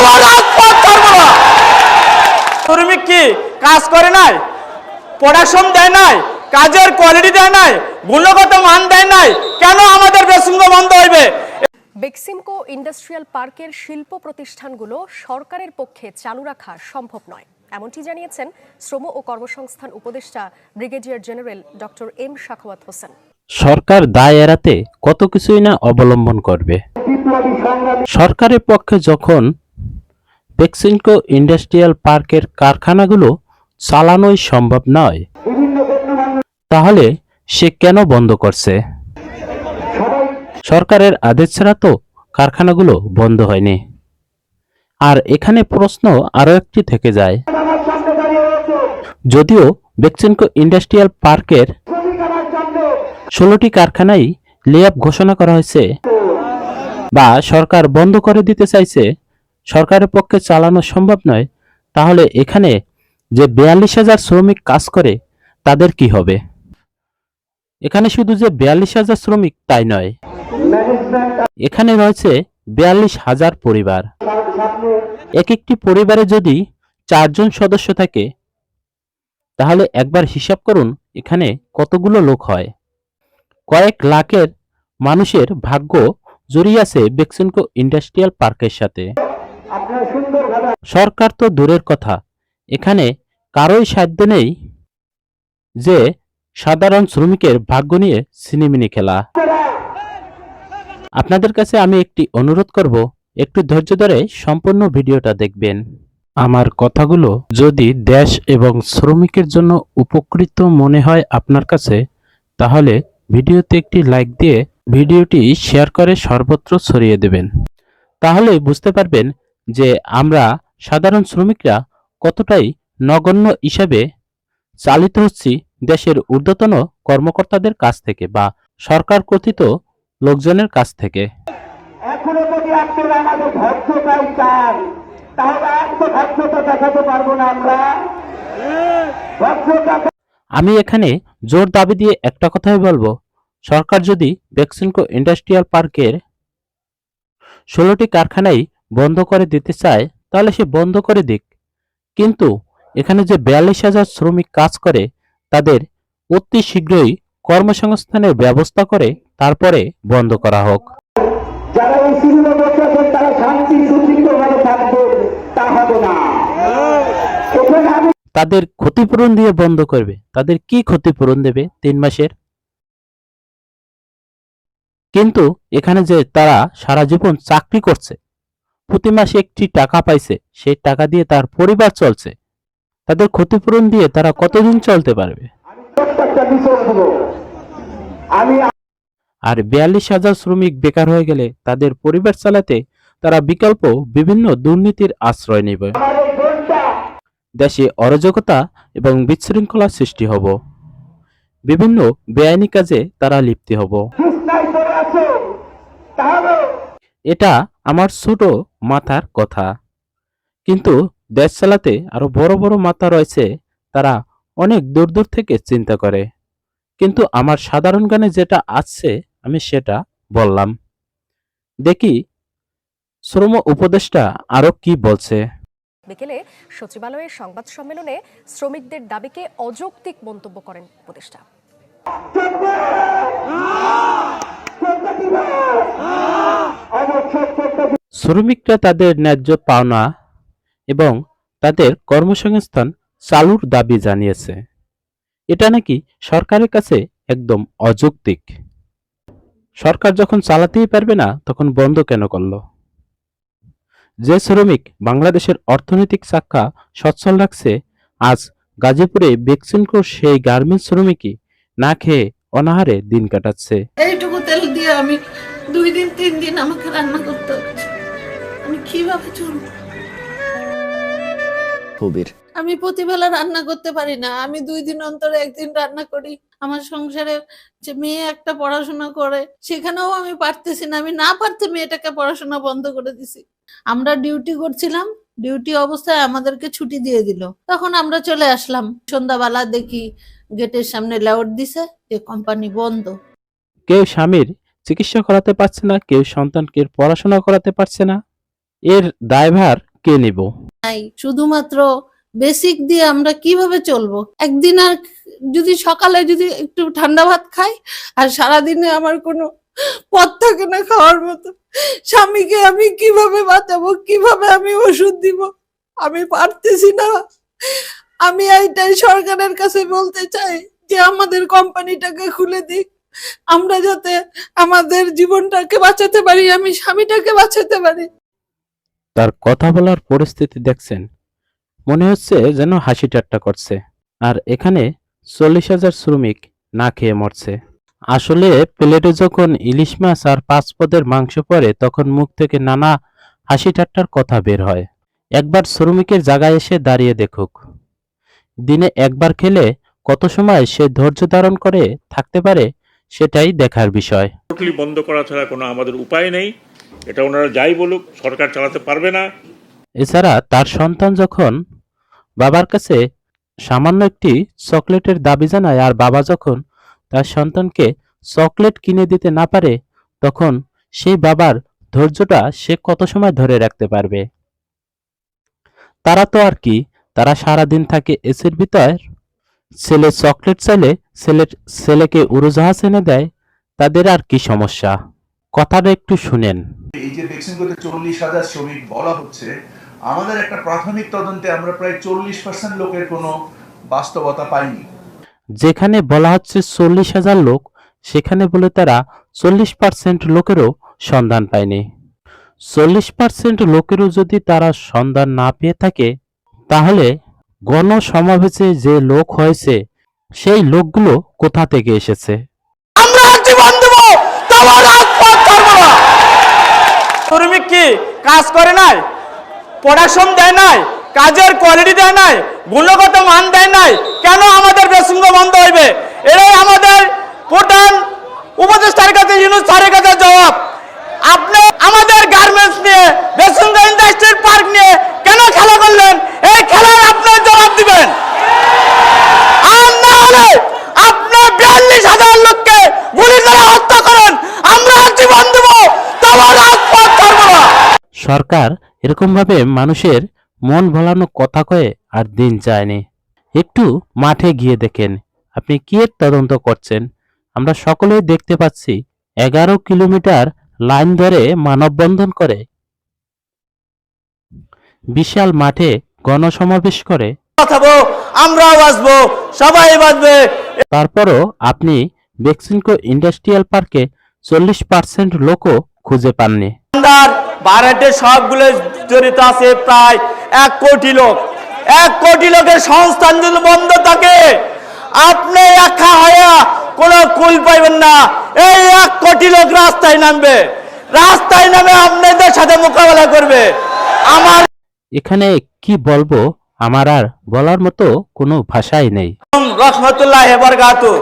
আমার রাজপথ ছাড়বো না। শ্রমিক কি কাজ করে নাই? প্রোডাকশন দেয় নাই? কাজের কোয়ালিটি দেয় নাই? গুণগত মান দেয় নাই? কেন আমাদের বেসুঙ্গ বন্ধ হইবে? বেক্সিমকো ইন্ডাস্ট্রিয়াল পার্কের শিল্প প্রতিষ্ঠানগুলো সরকারের পক্ষে চালু রাখা সম্ভব নয়। এমনটি জানিয়েছেন শ্রম ও কর্মসংস্থান উপদেষ্টা brigadier general doctor M Sakhawat Hossain. সরকার দায় এড়াতে কত কিছুই না অবলম্বন করবে। সরকারের পক্ষে যখন বেক্সিনকো ইন্ডাস্ট্রিয়াল পার্কের কারখানাগুলো চালানোই সম্ভব নয়। তাহলে সে কেন বন্ধ করছে? সরকারের আদেশ ছাড়া তো কারখানাগুলো বন্ধ হয়নি। আর এখানে প্রশ্ন আরও একটি থেকে যায়। যদিও বেক্সিনকো ইন্ডাস্ট্রিয়াল পার্কের ষোলোটি কারখানাই লেআপ ঘোষণা করা হয়েছে বা সরকার বন্ধ করে দিতে চাইছে সরকারের পক্ষে চালানো সম্ভব নয়, তাহলে এখানে যে বিয়াল্লিশ হাজার শ্রমিক কাজ করে, তাদের কি হবে? এখানে শুধু যে বিয়াল্লিশ হাজার শ্রমিক, তাই নয়। এখানে রয়েছে বিয়াল্লিশ হাজার পরিবার। এক একটি পরিবারে যদি চারজন সদস্য থাকে, তাহলে একবার হিসাব করুন, এখানে কতগুলো লোক হয়। কয়েক লাখের মানুষের ভাগ্য জড়িয়ে আছে বেক্সিনকো ইন্ডাস্ট্রিয়াল পার্কের সাথে। সরকার তো দূরের কথা। এখানে কারোই সাধ্য নেই যে সাধারণ শ্রমিকের ভাগ্য নিয়ে সিনেমিনি খেলা। আপনাদের কাছে আমি একটি অনুরোধ করব, একটু ধৈর্য ধরে সম্পূর্ণ ভিডিওটা দেখবেন। আমার কথাগুলো যদি দেশ এবং শ্রমিকের জন্য উপকৃত মনে হয় আপনার কাছে, তাহলে ভিডিওতে একটি লাইক দিয়ে ভিডিওটি শেয়ার করে সর্বত্র ছড়িয়ে দেবেন। তাহলে বুঝতে পারবেন যে আমরা সাধারণ শ্রমিকরা কতটাই নগণ্য হিসাবে চালিত হচ্ছি দেশের ঊর্ধ্বতন কর্মকর্তাদের কাছ থেকে বা সরকার কথিত লোকজনের কাছ থেকে। এখনও যদি আপনারা আমাদের ভদ্রতাই চান তাহলে দেখাতে পারব না আমরা। আমি এখানে জোর দাবি দিয়ে একটা কথাই বলব। সরকার যদি বেক্সিনকো ইন্ডাস্ট্রিয়াল পার্কের ষোলোটি কারখানাই বন্ধ করে দিতে চায় তাহলে সে বন্ধ করে দিক। কিন্তু এখানে যে বিয়াল্লিশ হাজার শ্রমিক কাজ করে তাদের অতি শীঘ্রই কর্মসংস্থানের ব্যবস্থা করে তারপরে বন্ধ করা হোক। যারা এই সিনেমা বসেছেন তারা শান্তি সুচিত ভাবে তা হবে না। তাদের ক্ষতিপূরণ দিয়ে বন্ধ করবে। তাদের কি ক্ষতিপূরণ দেবে তিন মাসের? কিন্তু এখানে যে তারা সারা জীবন চাকরি করছে প্রতি মাসে একটি টাকা পাইছে সেই টাকা দিয়ে তার পরিবার চলছে। তাদের ক্ষতিপূরণ দিয়ে তারা কতদিন চলতে পারবে? আর বিয়াল্লিশ হাজার শ্রমিক বেকার হয়ে গেলে তাদের পরিবার চালাতে তারা বিকল্প বিভিন্ন দুর্নীতির আশ্রয় নেবে। দেশে অরাজকতা এবং বিশৃঙ্খলা সৃষ্টি হব। বিভিন্ন বেআইনি কাজে তারা লিপ্তি হব। এটা আমার ছোট মাথার কথা। কিন্তু দেশ চালাতে আরও বড় বড় মাথা রয়েছে, তারা অনেক দূর দূর থেকে চিন্তা করে। কিন্তু আমার সাধারণ গানে যেটা আছে, আমি সেটা বললাম। দেখি শ্রম উপদেষ্টা আরও কি বলছে। বিকেলে সচিবালয়ের সংবাদ সম্মেলনে শ্রমিকদের দাবিকে অযৌক্তিক মন্তব্য করেন উপদেষ্টা অবশ্যই চলতে শ্রমিকরা তাদের ন্যায্য পাওনা এবং তাদের কর্মসংস্থান চালুর দাবি জানিয়েছে। এটা নাকি সরকারের কাছে একদম অযৌক্তিক। সরকার যখন চালাতেই পারবে না, তখন বন্ধ কেন করল? যে শ্রমিক বাংলাদেশের অর্থনৈতিক চাক্কা সচ্ছল রাখছে, আজ গাজীপুরে বেক্সিনকো সেই গার্মেন্টস শ্রমিকই না খেয়ে অনাহারে দিন কাটাচ্ছে। এইটুকু তেল দিয়ে আমি দুই দিন, তিন দিন আমাকে রান্না করতে হচ্ছে। আমি কীভাবে চলবো কবির। আমি প্রতিবেলা রান্না করতে পারি না। আমি দুই দিন অন্তরে একদিন রান্না করি। আমার সংসারে যে মেয়ে একটা পড়াশোনা করে সেখানেও আমি পারতেছি না। আমি না পারতে মেয়েটাকে পড়াশোনা বন্ধ করে দিছি। আমরা ডিউটি করছিলাম। ডিউটি অবস্থায় আমাদেরকে ছুটি দিয়ে দিল। তখন আমরা চলে আসলাম। সন্ধ্যাবেলা দেখি গেটের সামনে লেআউট দিছে। যে কোম্পানি বন্ধ। কেউ স্বামীর চিকিৎসা করাতে পারছে না। কেউ সন্তানকে পড়াশোনা করাতে পারছে না। এর দায়ভার কে নেব? নাই, শুধুমাত্র বেসিক দিয়ে আমরা কীভাবে চলবো? একদিন আর যদি সকালে যদি একটু ঠান্ডা ভাত খাই, আর সারাদিনে আমার কোনো পথ থাকে না খাওয়ার মতো, স্বামীকে আমি কীভাবে বাঁচাবো? কীভাবে আমি ওষুধ দিব? আমি পারতেছি না। আমি এইটাই সরকারের কাছে বলতে চাই যে আমাদের কোম্পানিটাকে খুলে দিক। আমরা যাতে আমাদের জীবনটাকে বাঁচাতে পারি, আমি স্বামীটাকে বাঁচাতে পারি। তার কথা বলার পরিস্থিতি দেখছেন। মনে হচ্ছে যেন হাসি ঠাট্টা করছে। আর এখানে চল্লিশ হাজার শ্রমিক না খেয়ে মরছে। আসলে প্লেটে যখন ইলিশ মাছ আর পাঁচ পদের মাংস পড়ে, তখন মুখ থেকে নানা হাসি ঠাট্টার কথা বের হয়। একবার শ্রমিকের জায়গায় এসে দাঁড়িয়ে দেখুক। দিনে একবার খেলে কত সময় সে ধৈর্য ধারণ করে থাকতে পারে, সেটাই দেখার বিষয়। বন্ধ করা ছাড়া কোনো আমাদের উপায় নেই। এটা ওনারা যাই বলুক, সরকার চালাতে পারবে না। এছাড়া তার সন্তান যখন বাবার কাছে সামান্য একটি চকলেটের দাবি জানায় আর বাবা যখন তার সন্তানকে চকলেট কিনে দিতে না পারে, তখন সেই বাবার ধৈর্যটা সে কত সময় ধরে রাখতে পারবে? তারা তো আর কি, তারা সারাদিন থাকে এসির ভিতর, ছেলে চকলেট চাইলে ছেলে ছেলেকে উড়োজাহাজ এনে দেয়, তাদের আর কি সমস্যা? কথাটা একটু শুনেন। এই যে বেক্সিমকোতে চল্লিশ হাজার শ্রমিক বলা হচ্ছে আমাদের একটা প্রাথমিক তদন্তে আমরা প্রায় চল্লিশ পার্সেন্ট লোকের কোনো বাস্তবতা পাইনি। যেখানে বলা হচ্ছে চল্লিশ হাজার লোক সেখানে বলে তারা চল্লিশ পার্সেন্ট লোকেরও সন্ধান পায়নি। চল্লিশ পার্সেন্ট লোকেরও যদি তারা সন্ধান না পেয়ে থাকে তাহলে গণসমাবেশে যে লোক হয়েছে সেই লোকগুলো কোথা থেকে এসেছে? আমরা জীবন দেব তোমার রাজপথ করব না শ্রমিক কি কাজ করে নাই? প্রোডাকশন দেয় নাই? কাজের কোয়ালিটি দেয় নাই? গুণগত মান দেয় নাই? কেন আমাদের বেসুঙ্গ বন্ধ হইবে? এটাই আমাদের প্রধান উপদেষ্টার কাছে, ইউনুস স্যারের কাছে জবাব। আপনি আমাদের গার্মেন্টস নিয়ে, বেসুঙ্গ ইন্ডাস্ট্রির পার্ক নিয়ে কেন খেলা করলেন? এই খেলার আপনার জবাব দিবেন। আর না হলে আপনি বিয়াল্লিশ হাজার লোককে গুলি করে হত্যা করেন। আমরা জীবন দেব তোমার সরকার এরকমভাবে মানুষের মন ভোলানো কথা কয়ে আর দিন যায়নি একটু মাঠে গিয়ে দেখেন আপনি কি তদন্ত করছেন? আমরা সকলেই দেখতে পাচ্ছি এগারো কিলোমিটার লাইন ধরে মানববন্ধন করে। বিশাল মাঠে গণসমাবেশ করে। আমরাও বাঁচবো সবাই বাঁচবে। তারপরও আপনি বেক্সিমকো ইন্ডাস্ট্রিয়াল পার্কে চল্লিশ পার্সেন্ট লোকও খুঁজে পাননি। ভাড়াটে সবগুলো জড়িত আছে প্রায় এক কোটি লোক। এক কোটি লোকের সংস্থান যদি বন্ধ থাকে আপনি একা হইয়া কোনো কুল পাইবেন না। এই এক কোটি লোক রাস্তায় নামবে। রাস্তায় নামে আপনাদের সাথে মোকাবেলা করবে। আমার এখানে কি বলব? আমার আর বলার মতো কোনো ভাষাই নেই। রহমতুল্লাহ বরকাতু